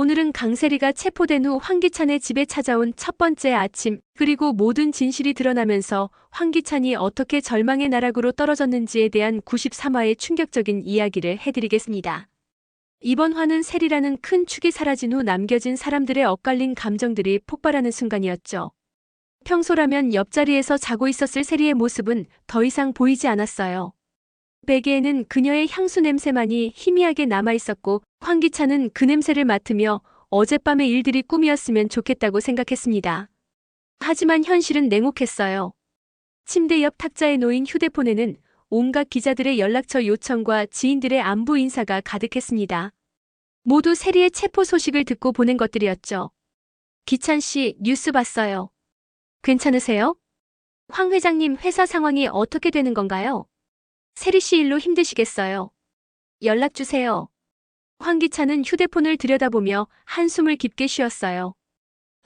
오늘은 강세리가 체포된 후 황기찬의 집에 찾아온 첫 번째 아침, 그리고 모든 진실이 드러나면서 황기찬이 어떻게 절망의 나락으로 떨어졌는지에 대한 93화의 충격적인 이야기를 해드리겠습니다. 이번 화는 세리라는 큰 축이 사라진 후 남겨진 사람들의 엇갈린 감정들이 폭발하는 순간이었죠. 평소라면 옆자리에서 자고 있었을 세리의 모습은 더 이상 보이지 않았어요. 베개에는 그녀의 향수 냄새만이 희미하게 남아 있었고 황기찬은 그 냄새를 맡으며 어젯밤의 일들이 꿈이었으면 좋겠다고 생각했습니다. 하지만 현실은 냉혹했어요. 침대 옆 탁자에 놓인 휴대폰에는 온갖 기자들의 연락처 요청과 지인들의 안부 인사가 가득했습니다. 모두 세리의 체포 소식을 듣고 보낸 것들이었죠. 기찬 씨 뉴스 봤어요. 괜찮으세요? 황 회장님 회사 상황이 어떻게 되는 건가요? 세리 씨 일로 힘드시겠어요. 연락 주세요. 황기찬은 휴대폰을 들여다보며 한숨을 깊게 쉬었어요.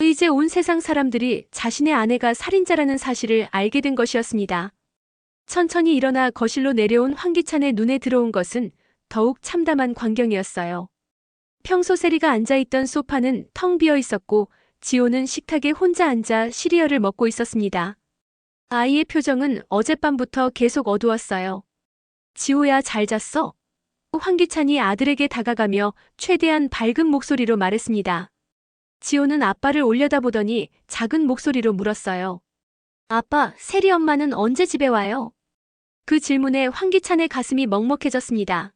이제 온 세상 사람들이 자신의 아내가 살인자라는 사실을 알게 된 것이었습니다. 천천히 일어나 거실로 내려온 황기찬의 눈에 들어온 것은 더욱 참담한 광경이었어요. 평소 세리가 앉아있던 소파는 텅 비어 있었고 지호는 식탁에 혼자 앉아 시리얼을 먹고 있었습니다. 아이의 표정은 어젯밤부터 계속 어두웠어요. 지호야 잘 잤어? 황기찬이 아들에게 다가가며 최대한 밝은 목소리로 말했습니다. 지호는 아빠를 올려다보더니 작은 목소리로 물었어요. 아빠, 세리 엄마는 언제 집에 와요? 그 질문에 황기찬의 가슴이 먹먹해졌습니다.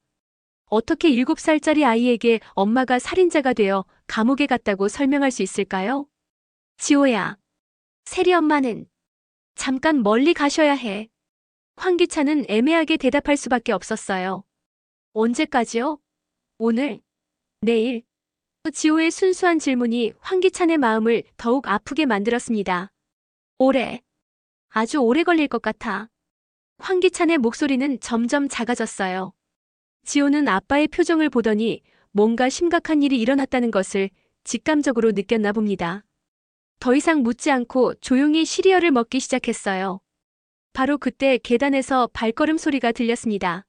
어떻게 7살짜리 아이에게 엄마가 살인자가 되어 감옥에 갔다고 설명할 수 있을까요? 지호야, 세리 엄마는 잠깐 멀리 가셔야 해. 황기찬은 애매하게 대답할 수밖에 없었어요. 언제까지요? 오늘? 내일? 지호의 순수한 질문이 황기찬의 마음을 더욱 아프게 만들었습니다. 오래. 아주 오래 걸릴 것 같아. 황기찬의 목소리는 점점 작아졌어요. 지호는 아빠의 표정을 보더니 뭔가 심각한 일이 일어났다는 것을 직감적으로 느꼈나 봅니다. 더 이상 묻지 않고 조용히 시리얼을 먹기 시작했어요. 바로 그때 계단에서 발걸음 소리가 들렸습니다.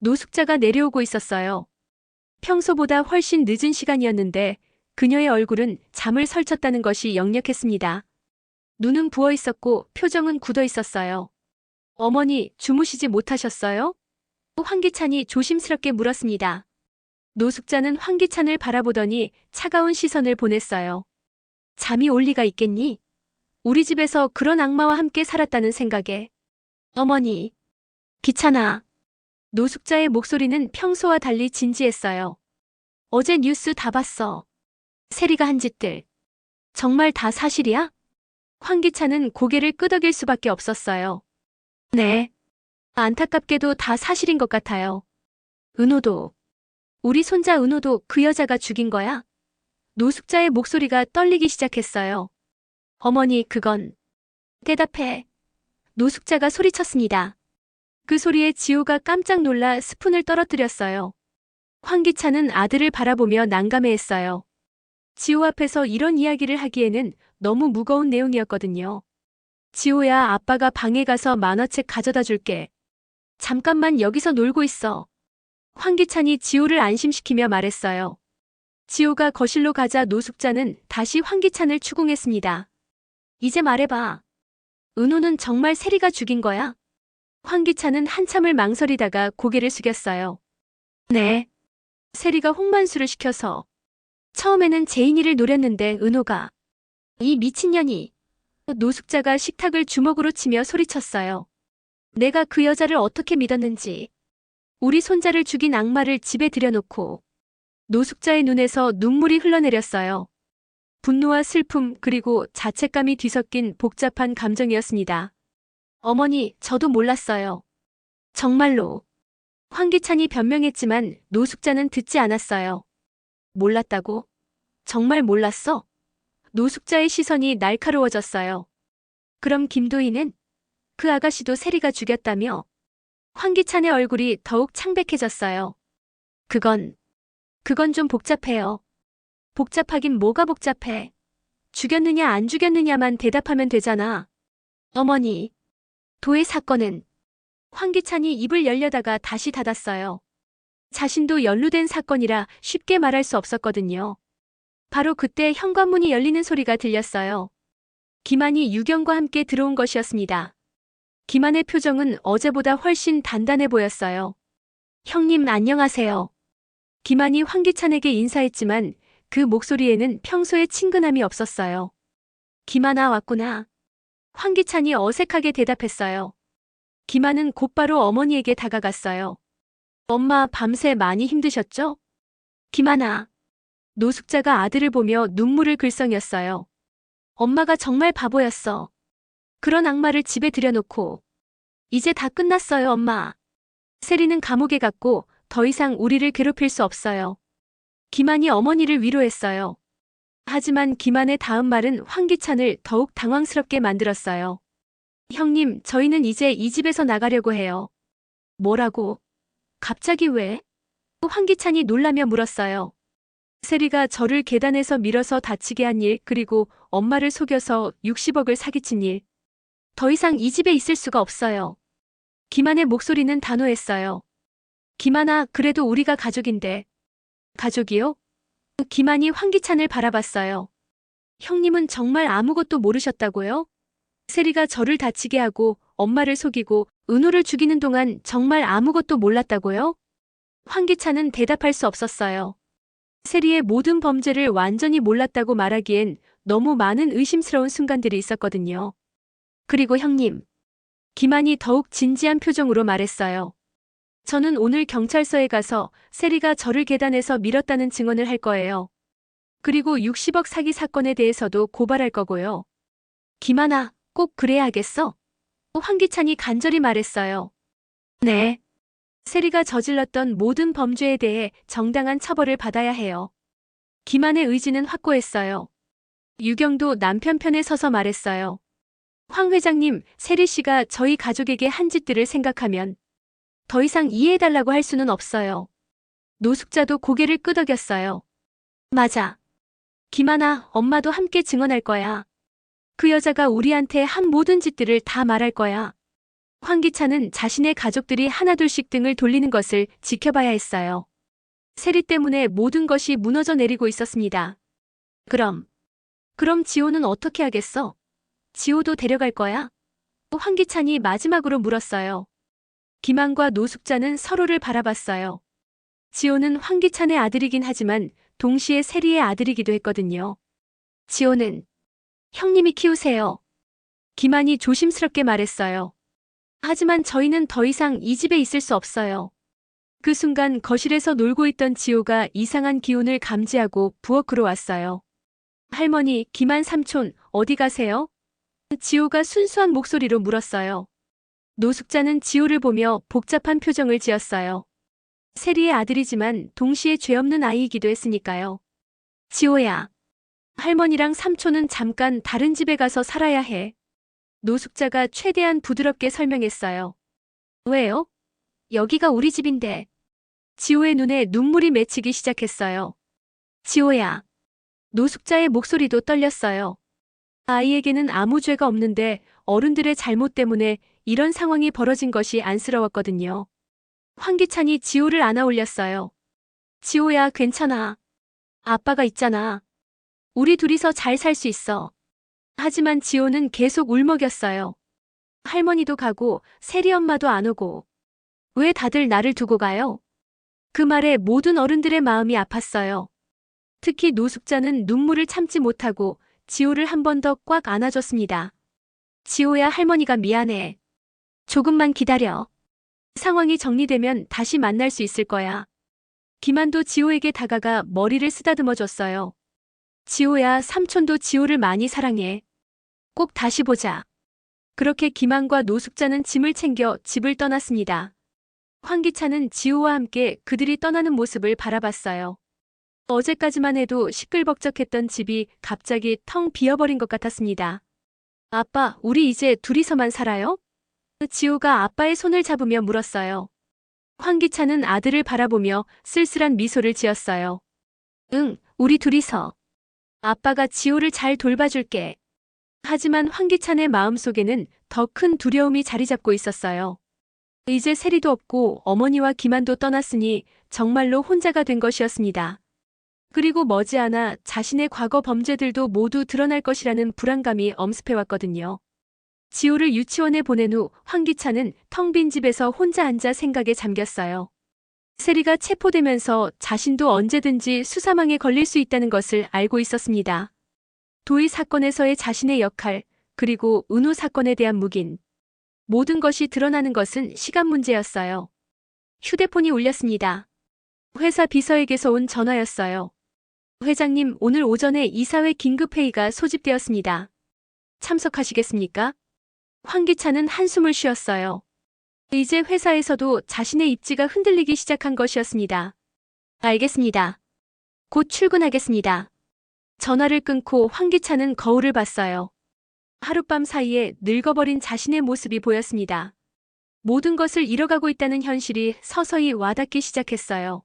노숙자가 내려오고 있었어요. 평소보다 훨씬 늦은 시간이었는데 그녀의 얼굴은 잠을 설쳤다는 것이 역력했습니다. 눈은 부어 있었고 표정은 굳어 있었어요. 어머니, 주무시지 못하셨어요? 황기찬이 조심스럽게 물었습니다. 노숙자는 황기찬을 바라보더니 차가운 시선을 보냈어요. 잠이 올 리가 있겠니? 우리 집에서 그런 악마와 함께 살았다는 생각에. 어머니. 기찬아. 노숙자의 목소리는 평소와 달리 진지했어요. 어제 뉴스 다 봤어. 세리가 한 짓들. 정말 다 사실이야? 황기찬은 고개를 끄덕일 수밖에 없었어요. 네. 안타깝게도 다 사실인 것 같아요. 은호도. 우리 손자 은호도 그 여자가 죽인 거야? 노숙자의 목소리가 떨리기 시작했어요. 어머니, 그건. 대답해. 노숙자가 소리쳤습니다. 그 소리에 지호가 깜짝 놀라 스푼을 떨어뜨렸어요. 황기찬은 아들을 바라보며 난감해했어요. 지호 앞에서 이런 이야기를 하기에는 너무 무거운 내용이었거든요. 지호야, 아빠가 방에 가서 만화책 가져다 줄게. 잠깐만 여기서 놀고 있어. 황기찬이 지호를 안심시키며 말했어요. 지호가 거실로 가자 노숙자는 다시 황기찬을 추궁했습니다. 이제 말해봐. 은호는 정말 세리가 죽인 거야? 황기찬은 한참을 망설이다가 고개를 숙였어요. 네. 세리가 홍만수를 시켜서. 처음에는 제인이를 노렸는데 은호가. 이 미친년이. 노숙자가 식탁을 주먹으로 치며 소리쳤어요. 내가 그 여자를 어떻게 믿었는지. 우리 손자를 죽인 악마를 집에 들여놓고. 노숙자의 눈에서 눈물이 흘러내렸어요. 분노와 슬픔 그리고 자책감이 뒤섞인 복잡한 감정이었습니다. 어머니, 저도 몰랐어요. 정말로. 황기찬이 변명했지만 노숙자는 듣지 않았어요. 몰랐다고? 정말 몰랐어? 노숙자의 시선이 날카로워졌어요. 그럼 김도희는? 그 아가씨도 세리가 죽였다며? 황기찬의 얼굴이 더욱 창백해졌어요. 그건, 그건 좀 복잡해요. 복잡하긴 뭐가 복잡해. 죽였느냐 안 죽였느냐만 대답하면 되잖아. 어머니. 도의 사건은 황기찬이 입을 열려다가 다시 닫았어요. 자신도 연루된 사건이라 쉽게 말할 수 없었거든요. 바로 그때 현관문이 열리는 소리가 들렸어요. 김한이 유경과 함께 들어온 것이었습니다. 김한의 표정은 어제보다 훨씬 단단해 보였어요. 형님 안녕하세요. 김한이 황기찬에게 인사했지만 그 목소리에는 평소의 친근함이 없었어요. 김한아 왔구나. 황기찬이 어색하게 대답했어요. 김한은 곧바로 어머니에게 다가갔어요. 엄마 밤새 많이 힘드셨죠? 김한아. 노숙자가 아들을 보며 눈물을 글썽였어요. 엄마가 정말 바보였어. 그런 악마를 집에 들여놓고. 이제 다 끝났어요, 엄마. 세리는 감옥에 갔고 더 이상 우리를 괴롭힐 수 없어요. 김한이 어머니를 위로했어요. 하지만 김한의 다음 말은 황기찬을 더욱 당황스럽게 만들었어요. 형님, 저희는 이제 이 집에서 나가려고 해요. 뭐라고? 갑자기 왜? 황기찬이 놀라며 물었어요. 세리가 저를 계단에서 밀어서 다치게 한 일, 그리고 엄마를 속여서 60억을 사기친 일. 더 이상 이 집에 있을 수가 없어요. 김한의 목소리는 단호했어요. 김한아, 그래도 우리가 가족인데. 가족이요? 김한이 황기찬을 바라봤어요. 형님은 정말 아무것도 모르셨다고요? 세리가 저를 다치게 하고 엄마를 속이고 은호를 죽이는 동안 정말 아무것도 몰랐다고요? 황기찬은 대답할 수 없었어요. 세리의 모든 범죄를 완전히 몰랐다고 말하기엔 너무 많은 의심스러운 순간들이 있었거든요. 그리고 형님. 김한이 더욱 진지한 표정으로 말했어요. 저는 오늘 경찰서에 가서 세리가 저를 계단에서 밀었다는 증언을 할 거예요. 그리고 60억 사기 사건에 대해서도 고발할 거고요. 김하나, 꼭 그래야 하겠어? 황기찬이 간절히 말했어요. 네. 세리가 저질렀던 모든 범죄에 대해 정당한 처벌을 받아야 해요. 김한의 의지는 확고했어요. 유경도 남편 편에 서서 말했어요. 황 회장님, 세리 씨가 저희 가족에게 한 짓들을 생각하면 더 이상 이해해달라고 할 수는 없어요. 노숙자도 고개를 끄덕였어요. 맞아. 김하나, 엄마도 함께 증언할 거야. 그 여자가 우리한테 한 모든 짓들을 다 말할 거야. 황기찬은 자신의 가족들이 하나둘씩 등을 돌리는 것을 지켜봐야 했어요. 세리 때문에 모든 것이 무너져 내리고 있었습니다. 그럼, 그럼 지호는 어떻게 하겠어? 지호도 데려갈 거야? 황기찬이 마지막으로 물었어요. 김한과 노숙자는 서로를 바라봤어요. 지호는 황기찬의 아들이긴 하지만 동시에 세리의 아들이기도 했거든요. 지호는 형님이 키우세요. 김한이 조심스럽게 말했어요. 하지만 저희는 더 이상 이 집에 있을 수 없어요. 그 순간 거실에서 놀고 있던 지호가 이상한 기운을 감지하고 부엌으로 왔어요. 할머니, 김한 삼촌, 어디 가세요? 지호가 순수한 목소리로 물었어요. 노숙자는 지호를 보며 복잡한 표정을 지었어요. 세리의 아들이지만 동시에 죄 없는 아이이기도 했으니까요. 지호야. 할머니랑 삼촌은 잠깐 다른 집에 가서 살아야 해. 노숙자가 최대한 부드럽게 설명했어요. 왜요? 여기가 우리 집인데. 지호의 눈에 눈물이 맺히기 시작했어요. 지호야. 노숙자의 목소리도 떨렸어요. 아이에게는 아무 죄가 없는데 어른들의 잘못 때문에 이런 상황이 벌어진 것이 안쓰러웠거든요. 황기찬이 지호를 안아 올렸어요. 지호야, 괜찮아. 아빠가 있잖아. 우리 둘이서 잘 살 수 있어. 하지만 지호는 계속 울먹였어요. 할머니도 가고 세리 엄마도 안 오고. 왜 다들 나를 두고 가요? 그 말에 모든 어른들의 마음이 아팠어요. 특히 노숙자는 눈물을 참지 못하고 지호를 한 번 더 꽉 안아줬습니다. 지호야 할머니가 미안해. 조금만 기다려. 상황이 정리되면 다시 만날 수 있을 거야. 김한도 지호에게 다가가 머리를 쓰다듬어 줬어요. 지호야, 삼촌도 지호를 많이 사랑해. 꼭 다시 보자. 그렇게 김한과 노숙자는 짐을 챙겨 집을 떠났습니다. 황기찬은 지호와 함께 그들이 떠나는 모습을 바라봤어요. 어제까지만 해도 시끌벅적했던 집이 갑자기 텅 비어버린 것 같았습니다. 아빠, 우리 이제 둘이서만 살아요? 지호가 아빠의 손을 잡으며 물었어요. 황기찬은 아들을 바라보며 쓸쓸한 미소를 지었어요. 응, 우리 둘이서. 아빠가 지호를 잘 돌봐줄게. 하지만 황기찬의 마음속에는 더 큰 두려움이 자리 잡고 있었어요. 이제 세리도 없고 어머니와 기만도 떠났으니 정말로 혼자가 된 것이었습니다. 그리고 머지않아 자신의 과거 범죄들도 모두 드러날 것이라는 불안감이 엄습해왔거든요. 지호를 유치원에 보낸 후 황기찬은 텅 빈 집에서 혼자 앉아 생각에 잠겼어요. 세리가 체포되면서 자신도 언제든지 수사망에 걸릴 수 있다는 것을 알고 있었습니다. 도의 사건에서의 자신의 역할, 그리고 은우 사건에 대한 묵인. 모든 것이 드러나는 것은 시간 문제였어요. 휴대폰이 울렸습니다. 회사 비서에게서 온 전화였어요. 회장님, 오늘 오전에 이사회 긴급회의가 소집되었습니다. 참석하시겠습니까? 황기찬은 한숨을 쉬었어요. 이제 회사에서도 자신의 입지가 흔들리기 시작한 것이었습니다. 알겠습니다. 곧 출근하겠습니다. 전화를 끊고 황기찬은 거울을 봤어요. 하룻밤 사이에 늙어버린 자신의 모습이 보였습니다. 모든 것을 잃어가고 있다는 현실이 서서히 와닿기 시작했어요.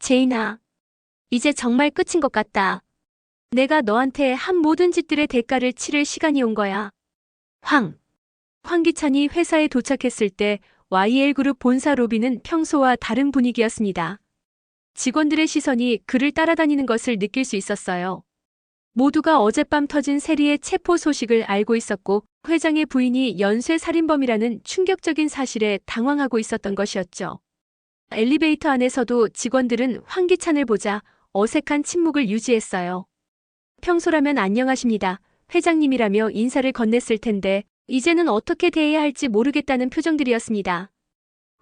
제인아, 이제 정말 끝인 것 같다. 내가 너한테 한 모든 짓들의 대가를 치를 시간이 온 거야. 황. 황기찬이 회사에 도착했을 때 YL그룹 본사 로비는 평소와 다른 분위기였습니다. 직원들의 시선이 그를 따라다니는 것을 느낄 수 있었어요. 모두가 어젯밤 터진 세리의 체포 소식을 알고 있었고 회장의 부인이 연쇄 살인범이라는 충격적인 사실에 당황하고 있었던 것이었죠. 엘리베이터 안에서도 직원들은 황기찬을 보자 어색한 침묵을 유지했어요. 평소라면 안녕하십니다. 회장님이라며 인사를 건넸을 텐데 이제는 어떻게 대해야 할지 모르겠다는 표정들이었습니다.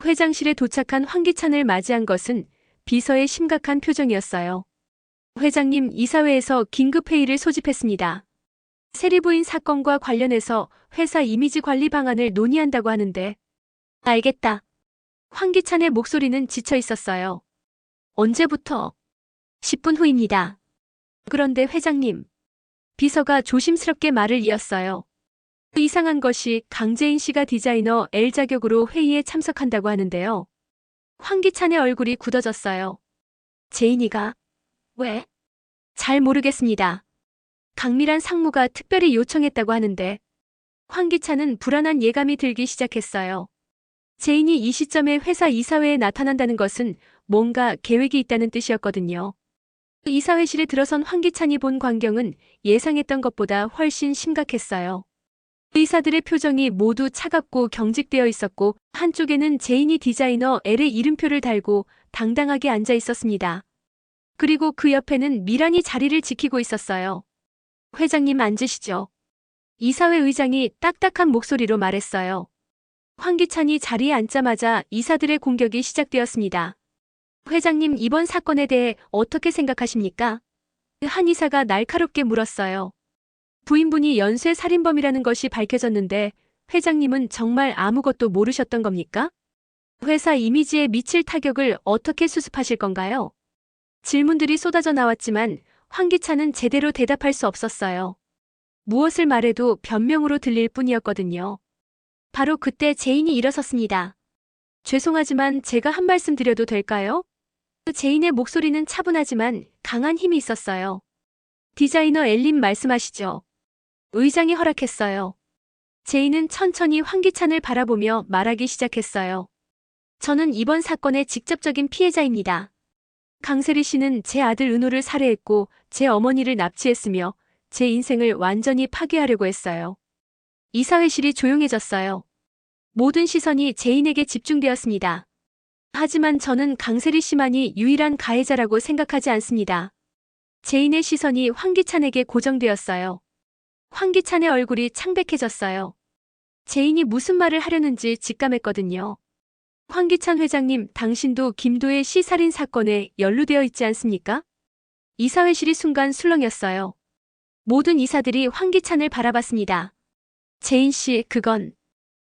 회장실에 도착한 황기찬을 맞이한 것은 비서의 심각한 표정이었어요. 회장님, 이사회에서 긴급회의를 소집했습니다. 세리부인 사건과 관련해서 회사 이미지 관리 방안을 논의한다고 하는데. 알겠다. 황기찬의 목소리는 지쳐 있었어요. 언제부터? 10분 후입니다. 그런데 회장님. 비서가 조심스럽게 말을 이었어요. 이상한 것이 강재인 씨가 디자이너 L 자격으로 회의에 참석한다고 하는데요. 황기찬의 얼굴이 굳어졌어요. 제인이가 왜? 잘 모르겠습니다. 강미란 상무가 특별히 요청했다고 하는데 황기찬은 불안한 예감이 들기 시작했어요. 제인이 이 시점에 회사 이사회에 나타난다는 것은 뭔가 계획이 있다는 뜻이었거든요. 이사회실에 들어선 황기찬이 본 광경은 예상했던 것보다 훨씬 심각했어요. 의사들의 표정이 모두 차갑고 경직되어 있었고 한쪽에는 제인이 디자이너 L의 이름표를 달고 당당하게 앉아 있었습니다. 그리고 그 옆에는 미란이 자리를 지키고 있었어요. 회장님 앉으시죠. 이사회 의장이 딱딱한 목소리로 말했어요. 황기찬이 자리에 앉자마자 이사들의 공격이 시작되었습니다. 회장님 이번 사건에 대해 어떻게 생각하십니까? 한 이사가 날카롭게 물었어요. 부인분이 연쇄 살인범이라는 것이 밝혀졌는데 회장님은 정말 아무것도 모르셨던 겁니까? 회사 이미지에 미칠 타격을 어떻게 수습하실 건가요? 질문들이 쏟아져 나왔지만 황기찬은 제대로 대답할 수 없었어요. 무엇을 말해도 변명으로 들릴 뿐이었거든요. 바로 그때 제인이 일어섰습니다. 죄송하지만 제가 한 말씀 드려도 될까요? 제인의 목소리는 차분하지만 강한 힘이 있었어요. 디자이너 엘림 말씀하시죠. 의장이 허락했어요. 제인은 천천히 황기찬을 바라보며 말하기 시작했어요. 저는 이번 사건의 직접적인 피해자입니다. 강세리 씨는 제 아들 은호를 살해했고 제 어머니를 납치했으며 제 인생을 완전히 파괴하려고 했어요. 이사회실이 조용해졌어요. 모든 시선이 제인에게 집중되었습니다. 하지만 저는 강세리 씨만이 유일한 가해자라고 생각하지 않습니다. 제인의 시선이 황기찬에게 고정되었어요. 황기찬의 얼굴이 창백해졌어요. 제인이 무슨 말을 하려는지 직감했거든요. 황기찬 회장님, 당신도 김도의 시살인 사건에 연루되어 있지 않습니까? 이사회실이 순간 술렁였어요. 모든 이사들이 황기찬을 바라봤습니다. 제인 씨, 그건.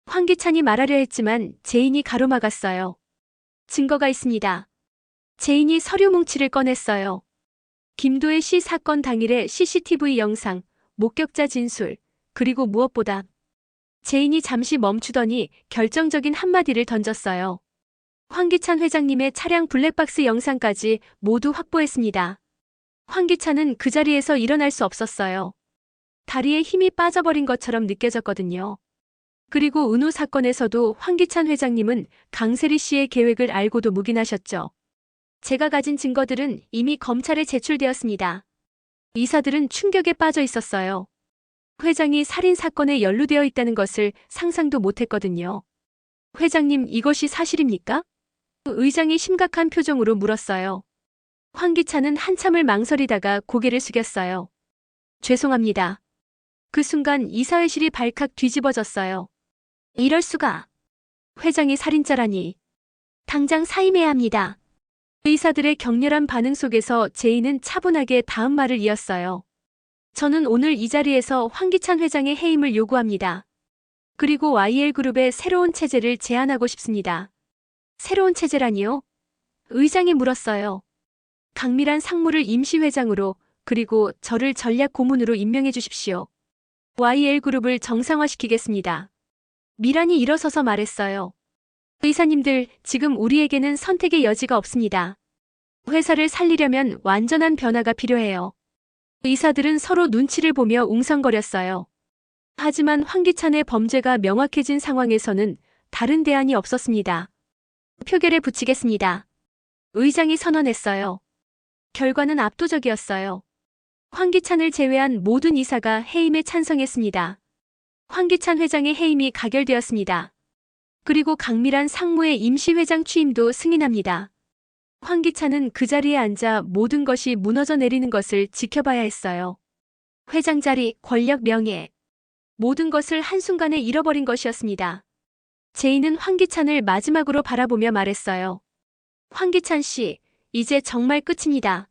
황기찬이 말하려 했지만 제인이 가로막았어요. 증거가 있습니다. 제인이 서류 뭉치를 꺼냈어요. 김도의 시 사건 당일의 CCTV 영상, 목격자 진술, 그리고 무엇보다 제인이 잠시 멈추더니 결정적인 한마디를 던졌어요. 황기찬 회장님의 차량 블랙박스 영상까지 모두 확보했습니다. 황기찬은 그 자리에서 일어날 수 없었어요. 다리에 힘이 빠져버린 것처럼 느껴졌거든요. 그리고 은우 사건에서도 황기찬 회장님은 강세리 씨의 계획을 알고도 묵인하셨죠. 제가 가진 증거들은 이미 검찰에 제출되었습니다. 이사들은 충격에 빠져 있었어요. 회장이 살인 사건에 연루되어 있다는 것을 상상도 못했거든요. 회장님, 이것이 사실입니까? 의장이 심각한 표정으로 물었어요. 황기찬은 한참을 망설이다가 고개를 숙였어요. 죄송합니다. 그 순간 이사회실이 발칵 뒤집어졌어요. 이럴 수가. 회장이 살인자라니. 당장 사임해야 합니다. 의사들의 격렬한 반응 속에서 제이는 차분하게 다음 말을 이었어요. 저는 오늘 이 자리에서 황기찬 회장의 해임을 요구합니다. 그리고 YL그룹의 새로운 체제를 제안하고 싶습니다. 새로운 체제라니요? 의장이 물었어요. 강밀한 상무를 임시회장으로 그리고 저를 전략 고문으로 임명해 주십시오. YL그룹을 정상화시키겠습니다. 미란이 일어서서 말했어요. 의사님들, 지금 우리에게는 선택의 여지가 없습니다. 회사를 살리려면 완전한 변화가 필요해요. 의사들은 서로 눈치를 보며 웅성거렸어요. 하지만 황기찬의 범죄가 명확해진 상황에서는 다른 대안이 없었습니다. 표결에 붙이겠습니다. 의장이 선언했어요. 결과는 압도적이었어요. 황기찬을 제외한 모든 이사가 해임에 찬성했습니다. 황기찬 회장의 해임이 가결되었습니다. 그리고 강밀한 상무의 임시회장 취임도 승인합니다. 황기찬은 그 자리에 앉아 모든 것이 무너져 내리는 것을 지켜봐야 했어요. 회장 자리, 권력, 명예. 모든 것을 한순간에 잃어버린 것이었습니다. 제이는 황기찬을 마지막으로 바라보며 말했어요. 황기찬 씨, 이제 정말 끝입니다.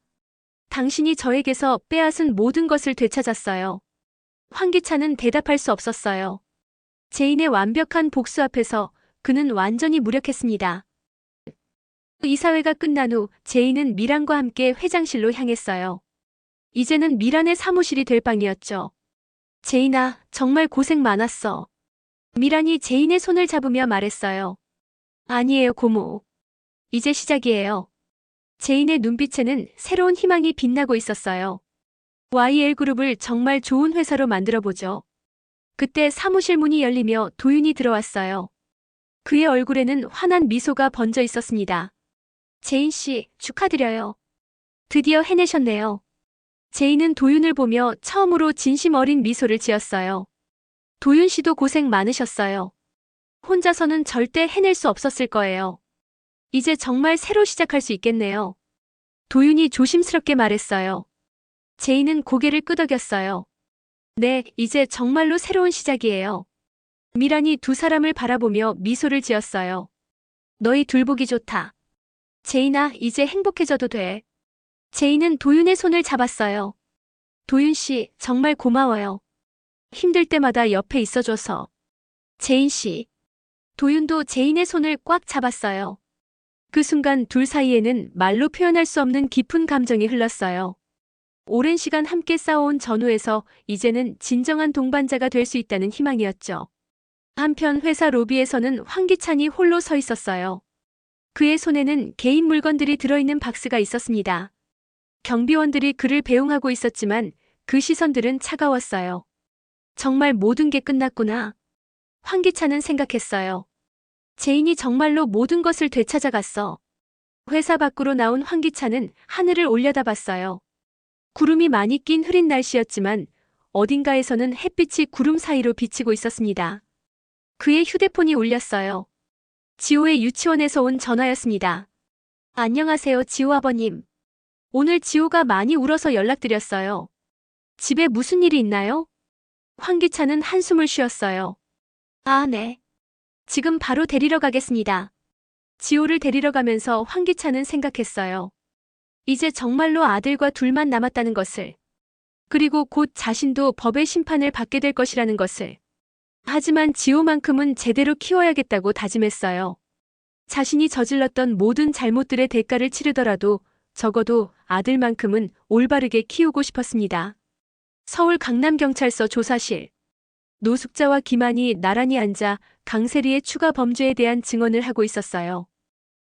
당신이 저에게서 빼앗은 모든 것을 되찾았어요. 황기찬은 대답할 수 없었어요. 제인의 완벽한 복수 앞에서 그는 완전히 무력했습니다. 이사회가 끝난 후 제인은 미란과 함께 회장실로 향했어요. 이제는 미란의 사무실이 될 방이었죠. 제인아, 정말 고생 많았어. 미란이 제인의 손을 잡으며 말했어요. 아니에요, 고모. 이제 시작이에요. 제인의 눈빛에는 새로운 희망이 빛나고 있었어요. YL그룹을 정말 좋은 회사로 만들어보죠. 그때 사무실 문이 열리며 도윤이 들어왔어요. 그의 얼굴에는 환한 미소가 번져 있었습니다. 제인 씨, 축하드려요. 드디어 해내셨네요. 제인은 도윤을 보며 처음으로 진심 어린 미소를 지었어요. 도윤 씨도 고생 많으셨어요. 혼자서는 절대 해낼 수 없었을 거예요. 이제 정말 새로 시작할 수 있겠네요. 도윤이 조심스럽게 말했어요. 제이는 고개를 끄덕였어요. 네, 이제 정말로 새로운 시작이에요. 미란이 두 사람을 바라보며 미소를 지었어요. 너희 둘 보기 좋다. 제이나, 이제 행복해져도 돼. 제이는 도윤의 손을 잡았어요. 도윤 씨, 정말 고마워요. 힘들 때마다 옆에 있어줘서. 제인 씨. 도윤도 제인의 손을 꽉 잡았어요. 그 순간 둘 사이에는 말로 표현할 수 없는 깊은 감정이 흘렀어요. 오랜 시간 함께 싸워온 전후에서 이제는 진정한 동반자가 될 수 있다는 희망이었죠. 한편 회사 로비에서는 황기찬이 홀로 서 있었어요. 그의 손에는 개인 물건들이 들어있는 박스가 있었습니다. 경비원들이 그를 배웅하고 있었지만 그 시선들은 차가웠어요. 정말 모든 게 끝났구나. 황기찬은 생각했어요. 제인이 정말로 모든 것을 되찾아갔어. 회사 밖으로 나온 황기찬은 하늘을 올려다봤어요. 구름이 많이 낀 흐린 날씨였지만 어딘가에서는 햇빛이 구름 사이로 비치고 있었습니다. 그의 휴대폰이 울렸어요. 지호의 유치원에서 온 전화였습니다. 안녕하세요, 지호 아버님. 오늘 지호가 많이 울어서 연락드렸어요. 집에 무슨 일이 있나요? 황기찬은 한숨을 쉬었어요. 아, 네. 지금 바로 데리러 가겠습니다. 지호를 데리러 가면서 황기찬은 생각했어요. 이제 정말로 아들과 둘만 남았다는 것을. 그리고 곧 자신도 법의 심판을 받게 될 것이라는 것을. 하지만 지호만큼은 제대로 키워야겠다고 다짐했어요. 자신이 저질렀던 모든 잘못들의 대가를 치르더라도 적어도 아들만큼은 올바르게 키우고 싶었습니다. 서울 강남경찰서 조사실. 노숙자와 김한이 나란히 앉아 강세리의 추가 범죄에 대한 증언을 하고 있었어요.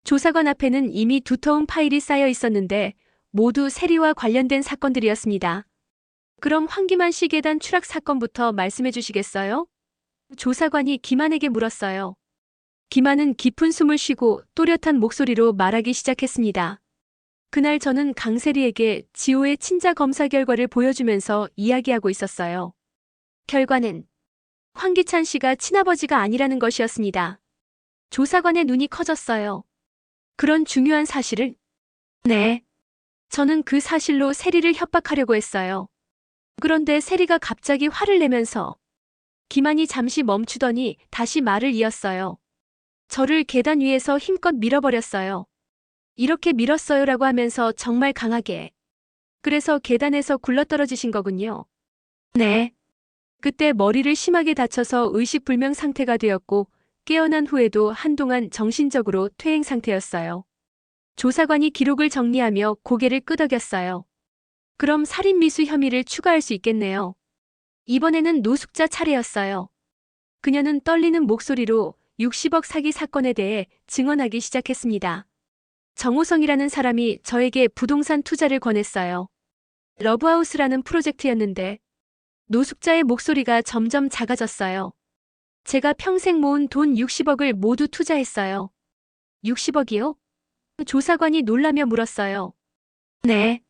조사관 앞에는 이미 두터운 파일이 쌓여 있었는데 모두 세리와 관련된 사건들이었습니다. 그럼 황기만 씨 계단 추락 사건부터 말씀해 주시겠어요? 조사관이 김한에게 물었어요. 김한은 깊은 숨을 쉬고 또렷한 목소리로 말하기 시작했습니다. 그날 저는 강세리에게 지호의 친자 검사 결과를 보여주면서 이야기하고 있었어요. 결과는 황기찬 씨가 친아버지가 아니라는 것이었습니다. 조사관의 눈이 커졌어요. 그런 중요한 사실을? 네. 저는 그 사실로 세리를 협박하려고 했어요. 그런데 세리가 갑자기 화를 내면서 기만이 잠시 멈추더니 다시 말을 이었어요. 저를 계단 위에서 힘껏 밀어버렸어요. 이렇게 밀었어요 라고 하면서 정말 강하게. 그래서 계단에서 굴러떨어지신 거군요. 네. 그때 머리를 심하게 다쳐서 의식불명 상태가 되었고 깨어난 후에도 한동안 정신적으로 퇴행 상태였어요. 조사관이 기록을 정리하며 고개를 끄덕였어요. 그럼 살인미수 혐의를 추가할 수 있겠네요. 이번에는 노숙자 차례였어요. 그녀는 떨리는 목소리로 60억 사기 사건에 대해 증언하기 시작했습니다. 정호성이라는 사람이 저에게 부동산 투자를 권했어요. 러브하우스라는 프로젝트였는데 노숙자의 목소리가 점점 작아졌어요. 제가 평생 모은 돈 60억을 모두 투자했어요. 60억이요? 조사관이 놀라며 물었어요. 네.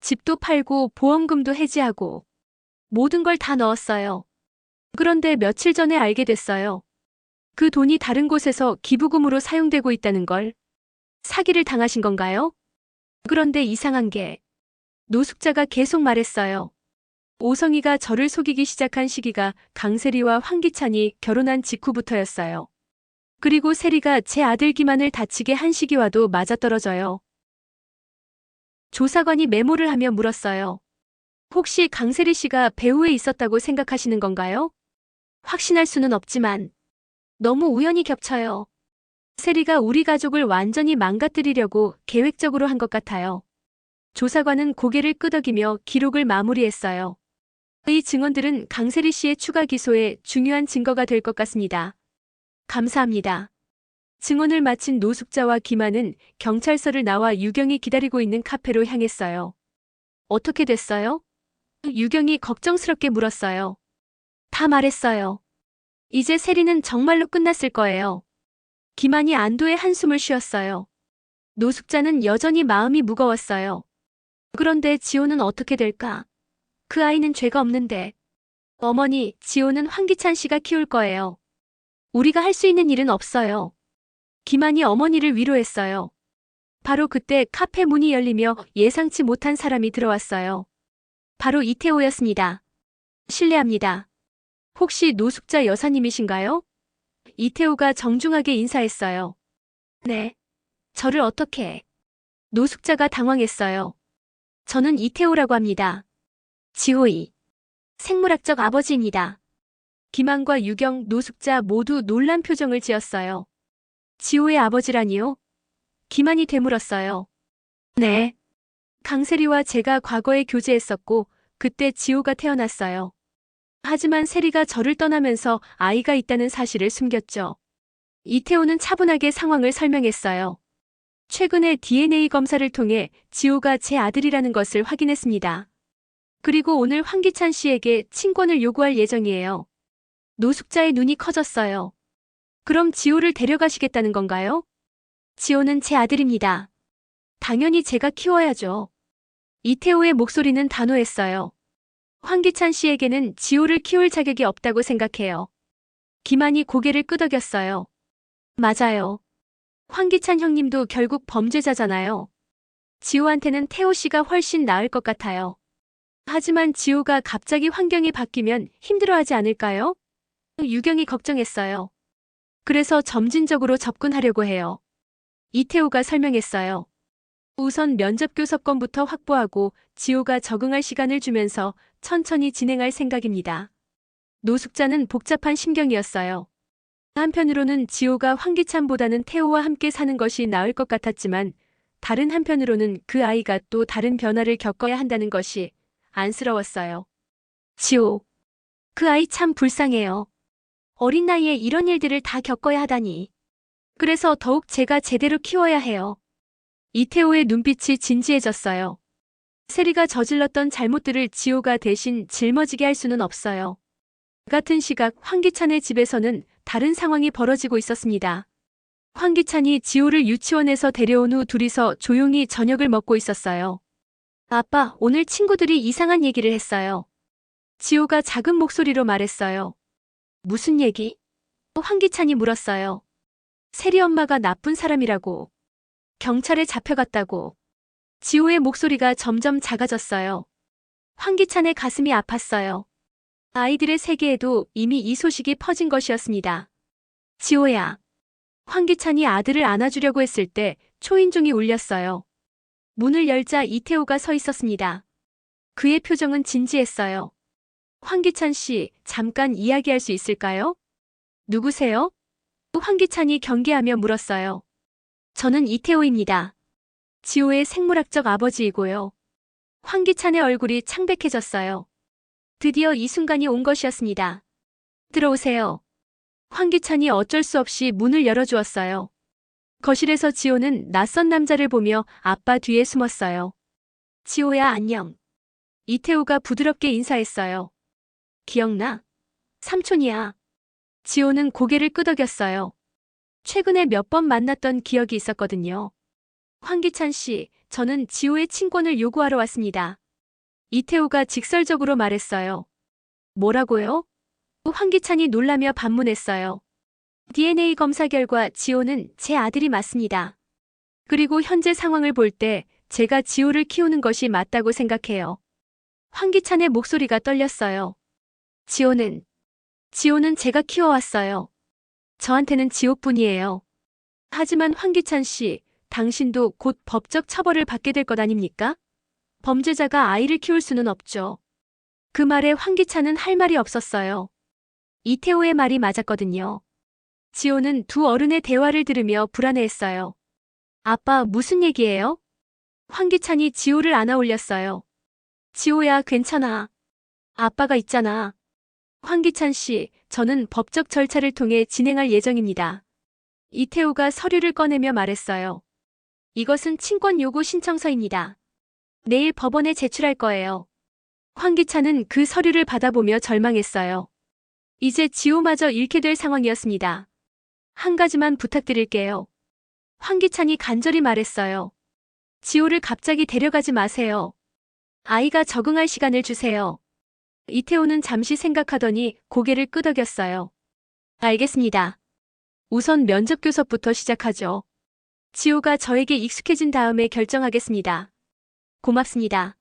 집도 팔고 보험금도 해지하고 모든 걸 다 넣었어요. 그런데 며칠 전에 알게 됐어요. 그 돈이 다른 곳에서 기부금으로 사용되고 있다는 걸. 사기를 당하신 건가요? 그런데 이상한 게 노숙자가 계속 말했어요. 오성이가 저를 속이기 시작한 시기가 강세리와 황기찬이 결혼한 직후부터였어요. 그리고 세리가 제 아들 기만을 다치게 한 시기와도 맞아떨어져요. 조사관이 메모를 하며 물었어요. 혹시 강세리 씨가 배후에 있었다고 생각하시는 건가요? 확신할 수는 없지만 너무 우연히 겹쳐요. 세리가 우리 가족을 완전히 망가뜨리려고 계획적으로 한 것 같아요. 조사관은 고개를 끄덕이며 기록을 마무리했어요. 이 증언들은 강세리 씨의 추가 기소에 중요한 증거가 될 것 같습니다. 감사합니다. 증언을 마친 노숙자와 김한은 경찰서를 나와 유경이 기다리고 있는 카페로 향했어요. 어떻게 됐어요? 유경이 걱정스럽게 물었어요. 다 말했어요. 이제 세리는 정말로 끝났을 거예요. 김한이 안도의 한숨을 쉬었어요. 노숙자는 여전히 마음이 무거웠어요. 그런데 지호는 어떻게 될까? 그 아이는 죄가 없는데. 어머니, 지호는 황기찬 씨가 키울 거예요. 우리가 할 수 있는 일은 없어요. 김한이 어머니를 위로했어요. 바로 그때 카페 문이 열리며 예상치 못한 사람이 들어왔어요. 바로 이태호였습니다. 실례합니다. 혹시 노숙자 여사님이신가요? 이태호가 정중하게 인사했어요. 네. 저를 어떻게? 노숙자가 당황했어요. 저는 이태호라고 합니다. 지호이. 생물학적 아버지입니다. 김한과 유경, 노숙자 모두 놀란 표정을 지었어요. 지호의 아버지라니요? 김한이 되물었어요. 네. 강세리와 제가 과거에 교제했었고, 그때 지호가 태어났어요. 하지만 세리가 저를 떠나면서 아이가 있다는 사실을 숨겼죠. 이태호는 차분하게 상황을 설명했어요. 최근에 DNA 검사를 통해 지호가 제 아들이라는 것을 확인했습니다. 그리고 오늘 황기찬 씨에게 친권을 요구할 예정이에요. 노숙자의 눈이 커졌어요. 그럼 지호를 데려가시겠다는 건가요? 지호는 제 아들입니다. 당연히 제가 키워야죠. 이태호의 목소리는 단호했어요. 황기찬 씨에게는 지호를 키울 자격이 없다고 생각해요. 김한이 고개를 끄덕였어요. 맞아요. 황기찬 형님도 결국 범죄자잖아요. 지호한테는 태호 씨가 훨씬 나을 것 같아요. 하지만 지호가 갑자기 환경이 바뀌면 힘들어하지 않을까요? 유경이 걱정했어요. 그래서 점진적으로 접근하려고 해요. 이태호가 설명했어요. 우선 면접 교섭권부터 확보하고 지호가 적응할 시간을 주면서 천천히 진행할 생각입니다. 노숙자는 복잡한 심경이었어요. 한편으로는 지호가 황기찬보다는 태호와 함께 사는 것이 나을 것 같았지만 다른 한편으로는 그 아이가 또 다른 변화를 겪어야 한다는 것이 안쓰러웠어요. 지호. 그 아이 참 불쌍해요. 어린 나이에 이런 일들을 다 겪어야 하다니. 그래서 더욱 제가 제대로 키워야 해요. 이태호의 눈빛이 진지해졌어요. 세리가 저질렀던 잘못들을 지호가 대신 짊어지게 할 수는 없어요. 같은 시각 황기찬의 집에서는 다른 상황이 벌어지고 있었습니다. 황기찬이 지호를 유치원에서 데려온 후 둘이서 조용히 저녁을 먹고 있었어요. 아빠, 오늘 친구들이 이상한 얘기를 했어요. 지호가 작은 목소리로 말했어요. 무슨 얘기? 황기찬이 물었어요. 세리 엄마가 나쁜 사람이라고. 경찰에 잡혀갔다고. 지호의 목소리가 점점 작아졌어요. 황기찬의 가슴이 아팠어요. 아이들의 세계에도 이미 이 소식이 퍼진 것이었습니다. 지호야. 황기찬이 아들을 안아주려고 했을 때 초인종이 울렸어요. 문을 열자 이태호가 서 있었습니다. 그의 표정은 진지했어요. 황기찬 씨, 잠깐 이야기할 수 있을까요? 누구세요? 황기찬이 경계하며 물었어요. 저는 이태호입니다. 지호의 생물학적 아버지이고요. 황기찬의 얼굴이 창백해졌어요. 드디어 이 순간이 온 것이었습니다. 들어오세요. 황기찬이 어쩔 수 없이 문을 열어주었어요. 거실에서 지호는 낯선 남자를 보며 아빠 뒤에 숨었어요. 지호야 안녕. 이태호가 부드럽게 인사했어요. 기억나? 삼촌이야. 지호는 고개를 끄덕였어요. 최근에 몇 번 만났던 기억이 있었거든요. 황기찬 씨, 저는 지호의 친권을 요구하러 왔습니다. 이태호가 직설적으로 말했어요. 뭐라고요? 황기찬이 놀라며 반문했어요. DNA 검사 결과 지호는 제 아들이 맞습니다. 그리고 현재 상황을 볼 때 제가 지호를 키우는 것이 맞다고 생각해요. 황기찬의 목소리가 떨렸어요. 지호는, 지호는 제가 키워왔어요. 저한테는 지호뿐이에요. 하지만 황기찬 씨, 당신도 곧 법적 처벌을 받게 될 것 아닙니까? 범죄자가 아이를 키울 수는 없죠. 그 말에 황기찬은 할 말이 없었어요. 이태호의 말이 맞았거든요. 지호는 두 어른의 대화를 들으며 불안해했어요. 아빠, 무슨 얘기예요? 황기찬이 지호를 안아 올렸어요. 지호야, 괜찮아. 아빠가 있잖아. 황기찬 씨, 저는 법적 절차를 통해 진행할 예정입니다. 이태호가 서류를 꺼내며 말했어요. 이것은 친권 요구 신청서입니다. 내일 법원에 제출할 거예요. 황기찬은 그 서류를 받아보며 절망했어요. 이제 지호마저 잃게 될 상황이었습니다. 한 가지만 부탁드릴게요. 황기찬이 간절히 말했어요. 지호를 갑자기 데려가지 마세요. 아이가 적응할 시간을 주세요. 이태호는 잠시 생각하더니 고개를 끄덕였어요. 알겠습니다. 우선 면접 교섭부터 시작하죠. 지호가 저에게 익숙해진 다음에 결정하겠습니다. 고맙습니다.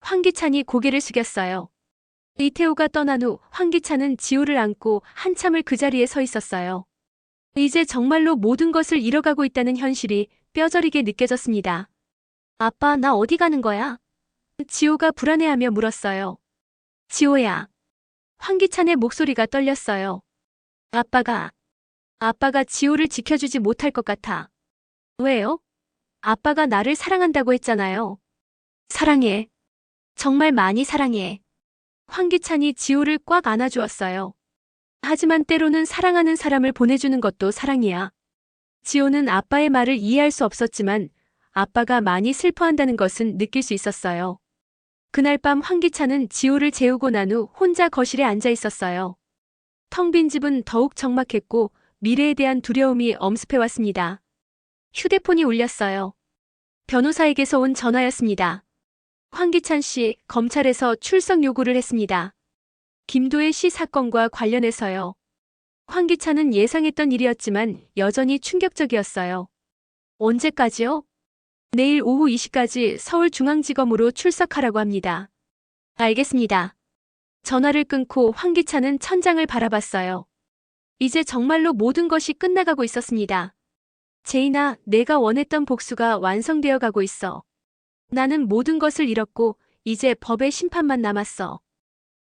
황기찬이 고개를 숙였어요. 이태호가 떠난 후 황기찬은 지호를 안고 한참을 그 자리에 서 있었어요. 이제 정말로 모든 것을 잃어가고 있다는 현실이 뼈저리게 느껴졌습니다. 아빠, 나 어디 가는 거야? 지호가 불안해하며 물었어요. 지호야. 황기찬의 목소리가 떨렸어요. 아빠가, 아빠가 지호를 지켜주지 못할 것 같아. 왜요? 아빠가 나를 사랑한다고 했잖아요. 사랑해. 정말 많이 사랑해. 황기찬이 지호를 꽉 안아주었어요. 하지만 때로는 사랑하는 사람을 보내주는 것도 사랑이야. 지호는 아빠의 말을 이해할 수 없었지만 아빠가 많이 슬퍼한다는 것은 느낄 수 있었어요. 그날 밤 황기찬은 지호를 재우고 난 후 혼자 거실에 앉아 있었어요. 텅 빈 집은 더욱 적막했고 미래에 대한 두려움이 엄습해 왔습니다. 휴대폰이 울렸어요. 변호사에게서 온 전화였습니다. 황기찬 씨, 검찰에서 출석 요구를 했습니다. 김도혜 씨 사건과 관련해서요. 황기찬은 예상했던 일이었지만 여전히 충격적이었어요. 언제까지요? 내일 오후 2시까지 서울중앙지검으로 출석하라고 합니다. 알겠습니다. 전화를 끊고 황기찬은 천장을 바라봤어요. 이제 정말로 모든 것이 끝나가고 있었습니다. 제인아, 내가 원했던 복수가 완성되어 가고 있어. 나는 모든 것을 잃었고, 이제 법의 심판만 남았어.